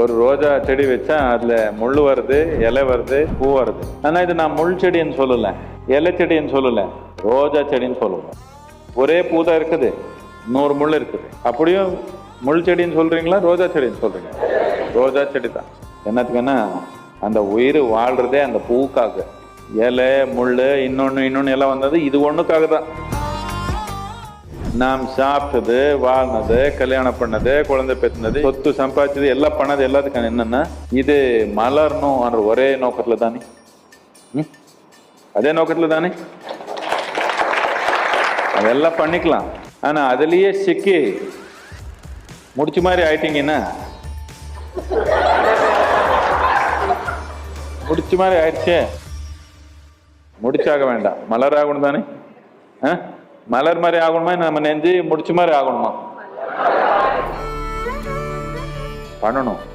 ஒரு ரோஜா செடி வச்சா அதுல முள் வருது இலை வருது பூ வருது. ஆனா இது நான் முள் செடின்னு சொல்லலை இலை செடின்னு சொல்லல ரோஜா செடின்னு சொல்லுவேன் ஒரே பூ தான் இருக்குது நூறு முள் இருக்குது. அப்படியும் முள் செடின்னு சொல்றீங்களா ரோஜா செடின்னு சொல்றீங்க? ரோஜா செடி தான் என்னத்துக்குன்னா அந்த உயிர் வாழ்றதே அந்த பூக்காக. இலை முள் இன்னொன்று இன்னொன்று எல்லாம் வந்தது இது ஒன்றுக்காக தான் நாம் சாப்பிட்டது வாழ்ந்தது கல்யாணம் பண்ணது குழந்தை பெற்றினது சொத்து சம்பாதிச்சது எல்லாம் பண்ணது எல்லாத்துக்கான என்னன்னா? இது மலரணும்ன்ற ஒரே நோக்கத்தில் தானே. ம்? அதே நோக்கத்தில் தானே. அதெல்லாம் பண்ணிக்கலாம். ஆனால் அதுலேயே சிக்கி. முடிச்ச மாதிரி ஆயிட்டீங்கன்னா முடிச்ச மாதிரி ஆயிடுச்சே. முடிச்சாக வேண்டாம். மலர் ஆகணும் தானே. ஆ? மலர் மாதிரி ஆகணுமா? நம்ம நெஞ்சு முடிச்ச மாதிரி ஆகணுமா? பண்ணணும்.